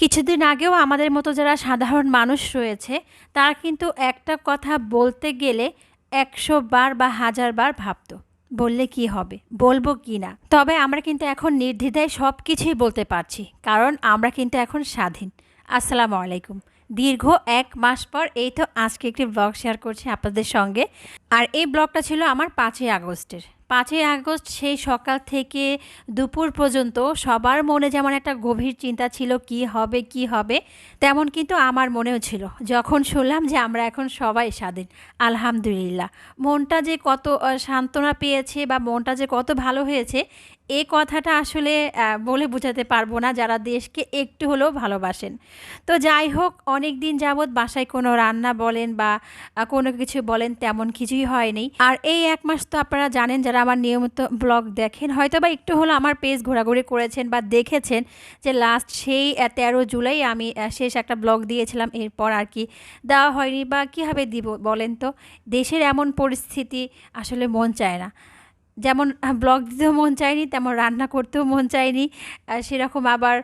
কিছুদিন আগেও আমাদের মতো যারা সাধারণ মানুষ রয়েছে, তারা কিন্তু একটা কথা বলতে গেলে একশো বার বা হাজার বার ভাবতো, বললে কি হবে, বলব কি না। তবে আমরা কিন্তু এখন নির্দ্বিধায় সব কিছুই বলতে পারছি, কারণ আমরা কিন্তু এখন স্বাধীন। আসসালামু আলাইকুম। দীর্ঘ এক মাস পর এই তো আজকে একটি ব্লগ শেয়ার করছি আপনাদের সঙ্গে। আর এই ব্লগটা ছিল আমার পাঁচই আগস্টের। পাঁচই আগস্ট সেই সকাল থেকে দুপুর পর্যন্ত সবার মনে যেমন একটা গভীর চিন্তা ছিল, কি হবে কি হবে, তেমন কিন্তু আমার মনেও ছিল। যখন শুনলাম যে আমরা এখন সবাই স্বাধীন, আলহামদুলিল্লাহ। মনটা যে কত সান্ত্বনা পেয়েছে বা মনটা যে কত ভালো হয়েছে এই কথাটা আসলে বলে বোঝাতে পারব না যারা দেশকে একটু হলেও ভালোবাসেন। তো যাই হোক, অনেক দিন যাবৎ বাসায় কোনো রান্না বলেন বা কোনো কিছু বলেন তেমন কিছুই হয়নি। আর এই এক মাস তো আপনারা জানেন, যারা আমার নিয়মিত ব্লগ দেখেন হয়তো বা একটু হলো আমার পেজ ঘোরাঘুরি করেছেন বা দেখেছেন যে লাস্ট সেই তেরো জুলাই আমি শেষ একটা ব্লগ দিয়েছিলাম, এরপর আর কি দেওয়া হয়নি বা কীভাবে দিব বলেন তো? দেশের এমন পরিস্থিতি আসলে মন চায় না। যেমন ব্লগ দিতেও মন চায়নি, তেমন রান্না করতেও মন চায়নি সেরকম আবার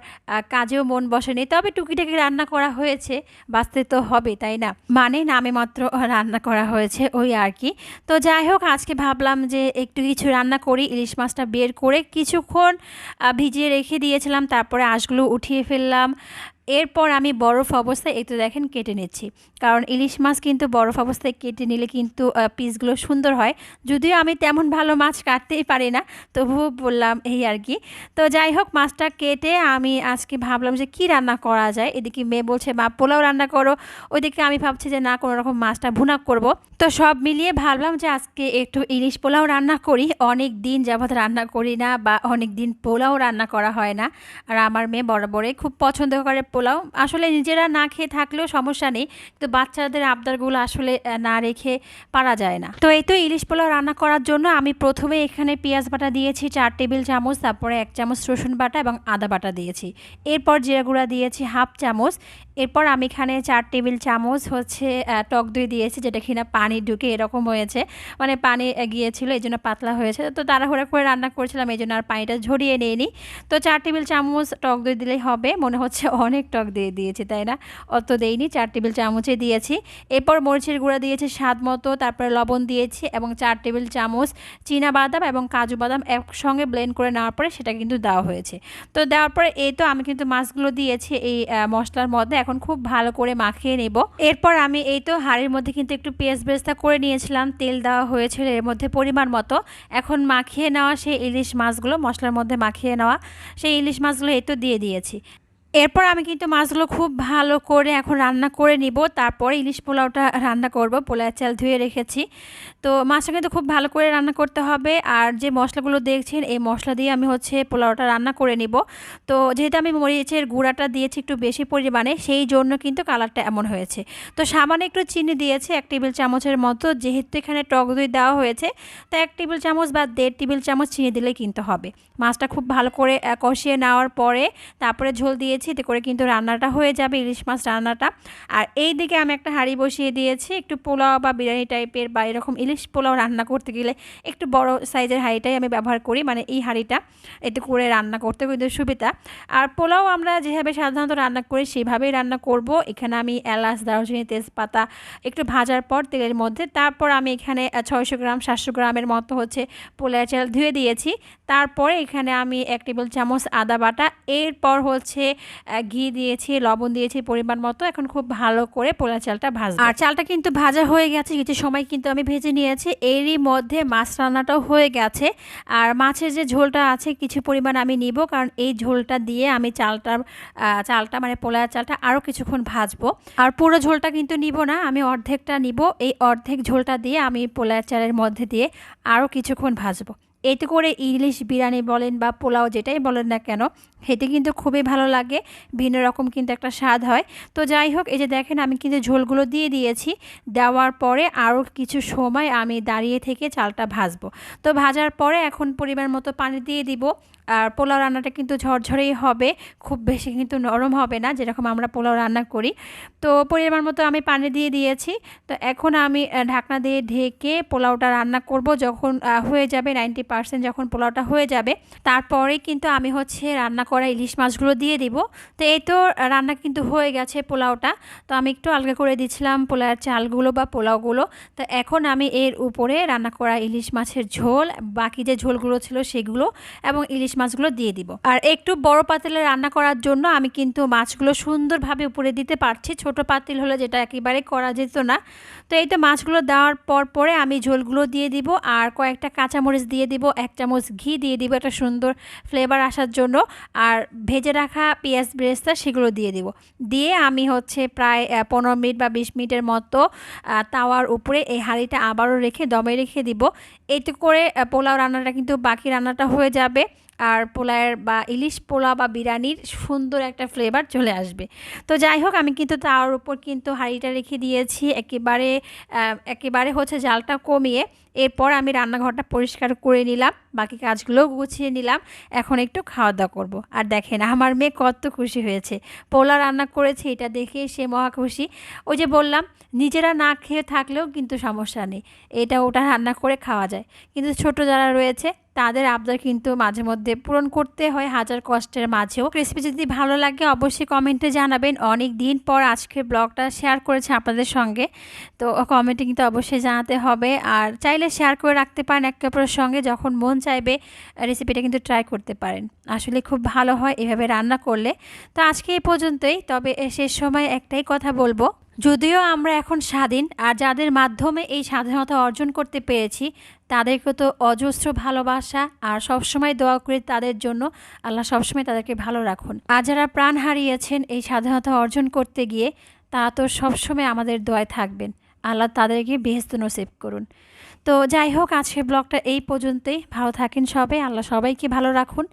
কাজেও মন বসেনি। তবে টুকিটাকি রান্না করা হয়েছে, বাঁচতে তো হবে, তাই না? মানে নামে মাত্র রান্না করা হয়েছে ওই আর কি। তো যাই হোক, আজকে ভাবলাম যে একটু কিছু রান্না করি, ইলিশ মাছটা বের করে কিছুক্ষণ ভিজিয়ে রেখে দিয়েছিলাম, তারপরে আঁশগুলো উঠিয়ে ফেললাম এরপর আমি বরফ অবস্থায় একটু দেখেন কেটে নিচ্ছি। কারণ ইলিশ মাছ কিন্তু বরফ অবস্থায় কেটে নিলে কিন্তু পিসগুলো সুন্দর হয়। যদিও আমি তেমন ভালো মাছ কাটতেই পারি না, তবুও বললাম এই আর কি। তো যাই হোক, মাছটা কেটে আমি আজকে ভাবলাম যে কি রান্না করা যায়। এদিকে মেয়ে বলছে, মা, পোলাও রান্না করো। ওইদিকে আমি ভাবছি যে, না, কোনো রকম মাছটা ভুনা করব। তো সব মিলিয়ে ভাবলাম যে, আজকে একটু ইলিশ পোলাও রান্না করি। অনেক দিন যাবৎ রান্না করি না বা অনেক দিন পোলাও রান্না করা হয় না। আর আমার মেয়ে বরাবরই খুব পছন্দ করে পোলাও। আসলে নিজেরা না খেয়ে থাকলেও সমস্যা নেই। কিন্তু বাচ্চাদের আবদারগুলো আসলে না রেখে পারা যায় না। তো এই তো ইলিশ পোলাও রান্না করার জন্য আমি প্রথমে এখানে পেঁয়াজ বাটা দিয়েছি, চার টেবিল চামচ, তারপরে এক চামচ রসুন বাটা এবং আদা বাটা দিয়েছি। এরপর জিরা গুঁড়া দিয়েছি হাফ চামচ। এরপর আমি এখানে চার টেবিল চামচ হচ্ছে টক দই দিয়েছি, যেটা কিনা পানি ঢুকে এরকম হয়েছে। মানে পানি গিয়েছিল, এই জন্য পাতলা হয়েছে। তো তাড়াহুড়া করে রান্না করছিলাম, এই জন্য আর পানিটা ঝরিয়ে নিইনি। তো চার টেবিল চামচ টক দই দিলেই হবে, মনে হচ্ছে অনেক টক দিয়ে দিয়েছি, তাই না? অত দেইনি, চার টেবিল চামচে দিয়েছি। এরপর মরিচের গুঁড়া দিয়েছি স্বাদ মতো, তারপরে লবণ দিয়েছি এবং চার টেবিল চামচ চীনা বাদাম এবং কাজু বাদাম একসঙ্গে ব্লেন্ড করে নেওয়ার পরে সেটা কিন্তু দেওয়া হয়েছে। তো দেওয়ার পরে এই তো আমি কিন্তু মাছগুলো দিয়েছি, এই মশলার মধ্যে। এখন খুব ভালো করে মাখিয়ে নেব। এরপর আমি এই তো হাড়ির মধ্যে কিন্তু একটু পেঁয়াজ বেস্তা করে নিয়েছিলাম, তেল দেওয়া হয়েছিল এর মধ্যে পরিমাণ মতো। এখন মাখিয়ে নেওয়া সেই ইলিশ মাছগুলো মশলার মধ্যে মাখিয়ে নেওয়া, সেই ইলিশ মাছগুলো এই তো দিয়ে দিয়েছি। এরপর আমি কিন্তু মাছগুলো খুব ভালো করে এখন রান্না করে নিব। তারপরে ইলিশ পোলাওটা রান্না করব পোলাও চাল ধুয়ে রেখেছি। তো মাছটা কিন্তু খুব ভালো করে রান্না করতে হবে। আর যে মশলাগুলো দেখছেন, এই মশলা দিয়ে আমি হচ্ছে পোলাওটা রান্না করে নিব। তো যেহেতু আমি মরিচের গুঁড়াটা দিয়েছি একটু বেশি পরিমাণে, সেই জন্য কিন্তু কালারটা এমন হয়েছে। তো সামান্য একটু চিনি দিয়েছে, এক টেবিল চামচের মতো। যেহেতু এখানে টক দই দেওয়া হয়েছে, তো এক টেবিল চামচ বা দেড় টেবিল চামচ চিনি দিলে কিন্তু হবে। মাছটা খুব ভালো করে কষিয়ে নেওয়ার পরে তারপরে ঝোল দিয়েছি, এতে করে কিন্তু রান্নাটা হয়ে যাবে, ইলিশ মাছ রান্নাটা। আর এই দিকে আমি একটা হাঁড়ি বসিয়ে দিয়েছি, একটু পোলাও বা বিরিয়ানি টাইপের বা এরকম ইলিশ পোলাও রান্না করতে গেলে একটু বড় সাইজের হাঁড়িটাই আমি ব্যবহার করি মানে এই হাঁড়িটা, এতে করে রান্না করতে কিন্তু সুবিধা। আর পোলাও আমরা যেভাবে সাধারণত রান্না করি, সেভাবেই রান্না করব। এখানে আমি এলাচ, দারুচিনি, তেজপাতা একটু ভাজার পর তেলের মধ্যে, তারপর আমি এখানে ছয়শো গ্রাম, সাতশো গ্রামের মতো হচ্ছে পোলার চাল ধুয়ে দিয়েছি। তারপরে এখানে আমি এক টেবিল চামচ আদা বাটা, এরপর হচ্ছে ঘি দিয়েছি, লবণ দিয়েছি পরিমাণ মতো। এখন খুব ভালো করে পোলা চালটা ভাজবো। আর চালটা কিন্তু ভাজা হয়ে গেছে, কিছু সময় কিন্তু আমি ভেজে নিয়েছি। এরই মধ্যে মাছ রান্নাটাও হয়ে গেছে। আর মাছের যে ঝোলটা আছে, কিছু পরিমাণ আমি নিব, কারণ এই ঝোলটা দিয়ে আমি চালটা চালটা মানে পোলার চালটা আরও কিছুক্ষণ ভাজবো। আর পুরো ঝোলটা কিন্তু নিব না, আমি অর্ধেকটা নিব। এই অর্ধেক ঝোলটা দিয়ে আমি পোলার চালের মধ্যে দিয়ে আরও কিছুক্ষণ ভাজবো। এতে করে ইলিশ বিরিয়ানি বলেন বা পোলাও যেটাই বলেন না কেন, খেতে কিন্তু খুবই ভালো লাগে, ভিন্ন রকম কিন্তু একটা স্বাদ হয়। তো যাই হোক, এই যে দেখেন আমি কিন্তু ঝোলগুলো দিয়ে দিয়েছি, দেওয়ার পরে আরও কিছু সময় আমি দাঁড়িয়ে থেকে চালটা ভাজবো। তো ভাজার পরে এখন পরিমাণ মতো পানি দিয়ে দিব আর পোলাও রান্নাটা কিন্তু ঝরঝরেই হবে, খুব বেশি কিন্তু নরম হবে না, যেরকম আমরা পোলাও রান্না করি। তো পরিমাণ মতো আমি পানি দিয়ে দিয়েছি। তো এখন আমি ঢাকনা দিয়ে ঢেকে পোলাওটা রান্না করব যখন হয়ে যাবে নাইনটি পার্সেন্ট যখন পোলাওটা হয়ে যাবে। তারপরেই কিন্তু আমি হচ্ছে রান্না করা ইলিশ মাছগুলো দিয়ে দিব। তো এই তো রান্না কিন্তু হয়ে গেছে পোলাওটা। তো আমি একটু আলগা করে দিচ্ছিলাম পোলাওয়ের চালগুলো বা পোলাওগুলো। তো এখন আমি এর উপরে রান্না করা ইলিশ মাছের ঝোল, বাকি যে ঝোলগুলো ছিল সেগুলো এবং ইলিশ মাছগুলো দিয়ে দিব। আর একটু বড় পাতিলে রান্না করার জন্য আমি কিন্তু মাছগুলো সুন্দরভাবে উপরে দিতে পারছি। ছোট পাতিল হলে যেটা একেবারে করা যেত না। তো এই তো মাছগুলো দেওয়ার পর পরে আমি ঝোলগুলো দিয়ে দিব আর কয়েকটা কাঁচামরিচ দিয়ে দিব, এক চামচ ঘি দিয়ে দিব একটা সুন্দর ফ্লেভার আসার জন্য। আর ভেজে রাখা পেঁয়াজ ব্রেস্তা সেগুলো দিয়ে দিব। দিয়ে আমি হচ্ছে প্রায় পনেরো মিনিট বা বিশ মিনিটের মতো তাওয়ার উপরে এই হাঁড়িটা আবারও রেখে দমে রেখে দিব। এতে করে পোলাও রান্নাটা কিন্তু বাকি রান্নাটা হয়ে যাবে। আর পোলায়ের বা ইলিশ পোলাও বা বিরিয়ানির সুন্দর একটা ফ্লেভার চলে আসবে। তো যাই হোক, আমি কিন্তু তার উপর কিন্তু হাঁড়িটা রেখে দিয়েছি। একেবারে একেবারে হচ্ছে জালটা কমিয়ে এরপর আমি রান্নাঘরটা পরিষ্কার করে নিলাম। বাকি কাজগুলোও গুছিয়ে নিলাম। এখন একটু খাওয়া দাওয়া করব। আর দেখেন, আমার মেয়ে কত খুশি হয়েছে। পোলা রান্না করেছে, এটা দেখে সে মহা খুশি। ওই যে বললাম, নিজেরা না খেয়ে থাকলেও কিন্তু সমস্যা নেই। এটা ওটা রান্না করে খাওয়া যায়। কিন্তু ছোট যারা রয়েছে তাদের আবদার কিন্তু মাঝে মধ্যে পূরণ করতে হয়। হাজার কষ্টের মাঝেও। রেসিপি যদি ভালো লাগে অবশ্যই কমেন্টে জানাবেন। অনেক দিন পর আজকের ব্লগটা শেয়ার করেছে আপনাদের সঙ্গে। তো কমেন্টে কিন্তু অবশ্যই জানাতে হবে। আর চাইলে শেয়ার করে রাখতে পারেন একে অপরের সঙ্গে যখন মন চাইবে রেসিপিটা কিন্তু ট্রাই করতে পারেন। আসলে খুব ভালো হয় এভাবে রান্না করলে। তো আজকে এই পর্যন্তই। তবে শেষ সময় একটাই কথা বলব। যদিও আমরা এখন স্বাধীন, আর যাদের মাধ্যমে এই স্বাধীনতা অর্জন করতে পেরেছি, তাদেরকে তো অজস্র ভালোবাসা, আর সবসময় দোয়া করে তাদের জন্য। আল্লাহ সবসময় তাদেরকে ভালো রাখুন। আর যারা প্রাণ হারিয়েছেন এই স্বাধীনতা অর্জন করতে গিয়ে তারা তো সবসময় আমাদের দোয়ায় থাকবেন। আল্লাহ তাদেরকে বেহেস্ত নসিব করুন। তো যাই হোক, আজকের ব্লগটা এই পর্যন্তই। ভালো থাকেন সবাই। আল্লাহ সবাইকে ভালো রাখুন।